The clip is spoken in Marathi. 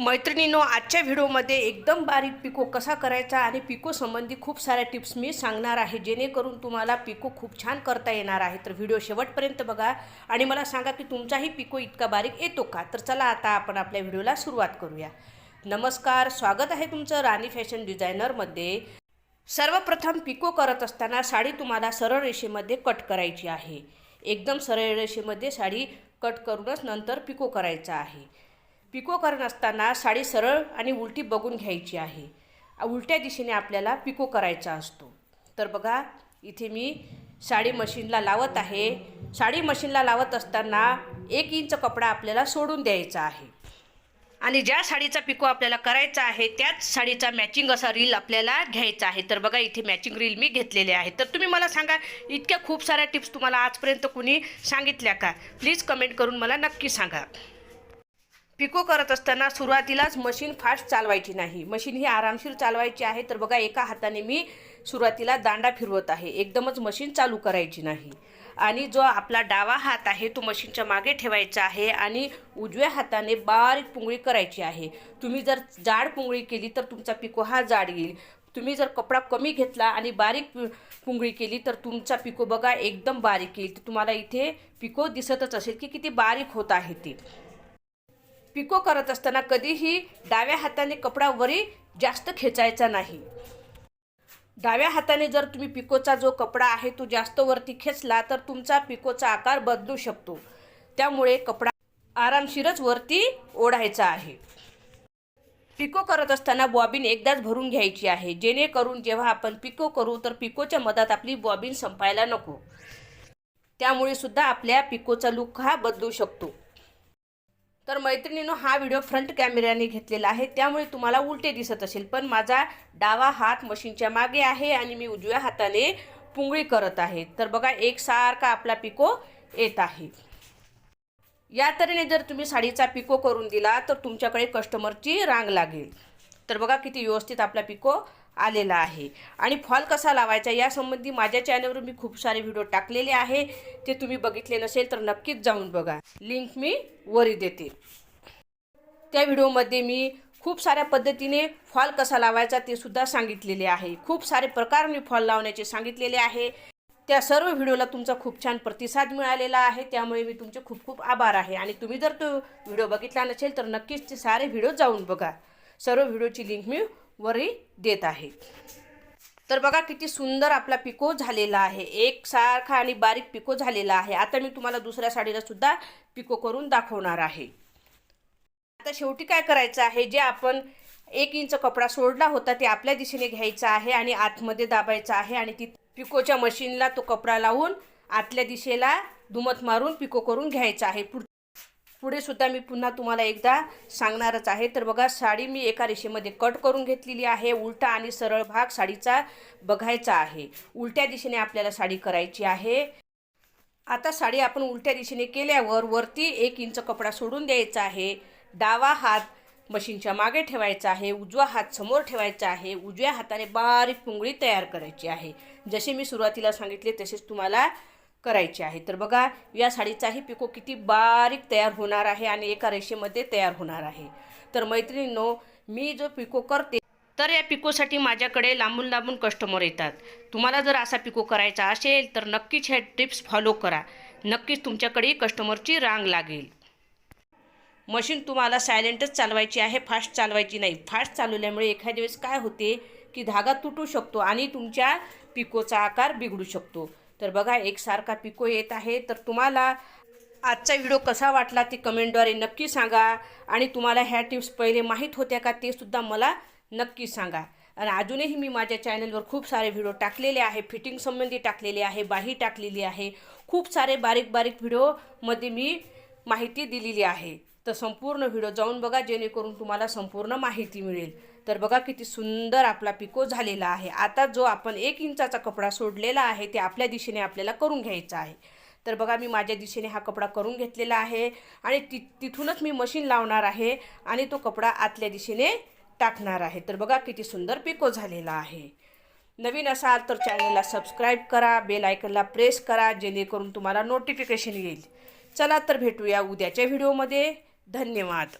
मैत्रिणींनो आजच्या व्हिडिओमध्ये एकदम बारीक पिको कसा करायचा आणि पिको संबंधी खूप साऱ्या टिप्स मी सांगणार आहे जेणेकरून तुम्हाला पिको खूप छान करता येणार आहे. तर व्हिडिओ शेवटपर्यंत बघा आणि मला सांगा की तुमचाही पिको इतका बारीक येतो का? तर चला आता आपण आपल्या व्हिडिओला सुरुवात करूया. नमस्कार स्वागत आहे तुमचं राणी फॅशन डिझायनरमध्ये. सर्वप्रथम पिको करत असताना साडी तुम्हाला सरळ रेषेमध्ये कट करायची आहे. एकदम सरळ रेषेमध्ये साडी कट करूनच नंतर पिको करायचा आहे. पिको करत असताना साडी सरळ आणि उलटी बघून घ्यायची आहे. उलट्या दिशेने आपल्याला पिको करायचा असतो. तर बघा इथे मी साडी मशीनला लावत आहे. साडी मशीनला लावत असताना एक इंच कपडा आपल्याला सोडून द्यायचा आहे. आणि ज्या साडीचा पिको आपल्याला करायचा आहे त्याच साडीचा मॅचिंग असा रील आपल्याला घ्यायचा आहे. तर बघा इथे मॅचिंग रील मी घेतलेले आहे. तर तुम्ही मला सांगा इतक्या खूप साऱ्या टिप्स तुम्हाला आजपर्यंत कुणी सांगितल्या का? प्लीज कमेंट करून मला नक्की सांगा. पिको करत असताना सुरुवातीलाच मशीन फास्ट चालवायची नाही. मशीन ही आरामशीर चालवायची आहे. तर बघा एका हाताने मी सुरुवातीला दांडा फिरवत आहे. एकदमच मशीन चालू करायची नाही. आणि जो आपला डावा हात आहे तो मशीनच्या मागे ठेवायचा आहे आणि उजव्या हाताने बारीक पुंगळी करायची आहे. तुम्ही जर जाड पुंगळी केली तर तुमचा पिको हा जाड येईल. तुम्ही जर कपडा कमी घेतला आणि बारीक पुंगळी केली तर तुमचा पिको बघा एकदम बारीक येईल. तर तुम्हाला इथे पिको दिसतच असेल की किती बारीक होत आहे ते. पिको करत असताना कधीही डाव्या हाताने कपडा वरी जास्त खेचायचा नाही. डाव्या हाताने जर तुम्ही पिकोचा जो कपडा आहे तो जास्त वरती खेचला तर तुमचा पिकोचा आकार बदलू शकतो. त्यामुळे कपडा आरामशीरच वरती ओढायचा आहे. पिको करत असताना बॉबिन एकदाच भरून घ्यायची आहे. जेणेकरून जेव्हा आपण पिको करू तर पिकोच्या मधात आपली बॉबिन संपायला नको. त्यामुळे सुद्धा आपल्या पिकोचा लुक हा बदलू शकतो. तर मैत्रिणीनं हा व्हिडिओ फ्रंट कॅमेऱ्याने घेतलेला आहे. त्यामुळे तुम्हाला उलटे दिसत असेल पण माझा डावा हात मशीनच्या मागे आहे आणि मी उजव्या हाताने पुंगळी करत आहे. तर बघा एकसारखा आपला पिको येत आहे. या तऱ्हेने जर तुम्ही साडीचा पिको करून दिला तर तुमच्याकडे कस्टमरची रांग लागेल. तर बघा किती व्यवस्थित आपला पिको आलेला आहे. आणि फॉल कसा लावायचा यासंबंधी माझ्या चॅनलवर मी खूप सारे व्हिडिओ टाकलेले आहे. ते तुम्ही बघितले नसेल तर नक्कीच जाऊन बघा. लिंक मी वरी देते. त्या व्हिडिओमध्ये मी खूप साऱ्या पद्धतीने फॉल कसा लावायचा ते सुद्धा सांगितलेले आहे. खूप सारे प्रकार मी फॉल लावण्याचे सांगितलेले आहे. त्या सर्व व्हिडिओला तुमचा खूप छान प्रतिसाद मिळालेला आहे. त्यामुळे मी तुमचे खूप खूप आभार आहे. आणि तुम्ही जर तो व्हिडिओ बघितला नसेल तर नक्कीच ते सारे व्हिडिओ जाऊन बघा. सर्व व्हिडिओची लिंक मी वरी देत आहे. तर बघा किती सुंदर आपला पिको झालेला आहे. एक सारखा आणि बारीक पिको झालेला आहे. आता मी तुम्हाला दुसऱ्या साडीला सुद्धा पिको करून दाखवणार आहे. आता शेवटी काय करायचं आहे? जे आपण एक इंच कपडा सोडला होता ते आपल्या दिशेने घ्यायचा आहे आणि आतमध्ये दाबायचा आहे आणि ती पिकोच्या मशीनला तो कपडा लावून आतल्या दिशेला दुमत मारून पिको करून घ्यायचा आहे. पुढ पुढे सुद्धा मी पुन्हा तुम्हाला एकदा सांगणारच आहे. तर बघा साडी मी एका रेषेमध्ये कट करून घेतलेली आहे. उलटा आणि सरळ भाग साडीचा बघायचा आहे. उलट्या दिशेने आपल्याला साडी करायची आहे. आता साडी आपण उलट्या दिशेने केल्यावर वरती एक इंच कपडा सोडून द्यायचा आहे. डावा हात मशीनच्या मागे ठेवायचा आहे. उजवा हात समोर ठेवायचा आहे. उजव्या हाताने बारीक पुंगळी तयार करायची आहे. जसे मी सुरुवातीला सांगितले तसेच तुम्हाला करायची आहे. तर बघा या साडीचाही पिको किती बारीक तयार होणार आहे आणि एका रेषेमध्ये तयार होणार आहे. तर मैत्रिणींनो मी जो पिको करते तर या पिकोसाठी माझ्याकडे लांबून लांबून कस्टमर येतात. तुम्हाला जर असा पिको करायचा असेल तर नक्कीच ह्या टिप्स फॉलो करा. नक्कीच तुमच्याकडे कस्टमरची रांग लागेल. मशीन तुम्हाला सायलेंटच चालवायची आहे फास्ट चालवायची नाही. फास्ट चालवल्यामुळे एखाद्या वेळेस काय होते की धागा तुटू शकतो आणि तुमच्या पिकोचा आकार बिघडू शकतो. तर बघा एकसारखा पिको येत आहे. तर तुम्हाला आजचा व्हिडिओ कसा वाटला ते कमेंटद्वारे नक्की सांगा. आणि तुम्हाला ह्या टिप्स पहिले माहीत होत्या का ते सुद्धा मला नक्की सांगा. आणि अजूनही मी माझ्या चॅनलवर खूप सारे व्हिडिओ टाकलेले आहे. फिटिंग संबंधी टाकलेले आहे बाही टाकलेली आहे. खूप सारे बारीक बारीक व्हिडिओमध्ये मी माहिती दिलेली आहे. तर संपूर्ण व्हिडिओ जाऊन बघा जेणेकरून तुम्हाला संपूर्ण माहिती मिळेल. तर बघा किती सुंदर आपला पिको झालेला आहे. आता जो आपण एक इंचाचा कपडा सोडलेला आहे ते आपल्या दिशेने आपल्याला करून घ्यायचा आहे. तर बघा मी माझ्या दिशेने हा कपडा करून घेतलेला आहे आणि ति तिथूनच मी मशीन लावणार आहे आणि तो कपडा आतल्या दिशेने टाकणार आहे. तर बघा किती सुंदर पिको झालेला आहे. नवीन असाल तर चॅनलला सबस्क्राईब करा बेल आयकनला प्रेस करा जेणेकरून तुम्हाला नोटिफिकेशन येईल. चला तर भेटूया उद्याच्या व्हिडिओमध्ये धन्यवाद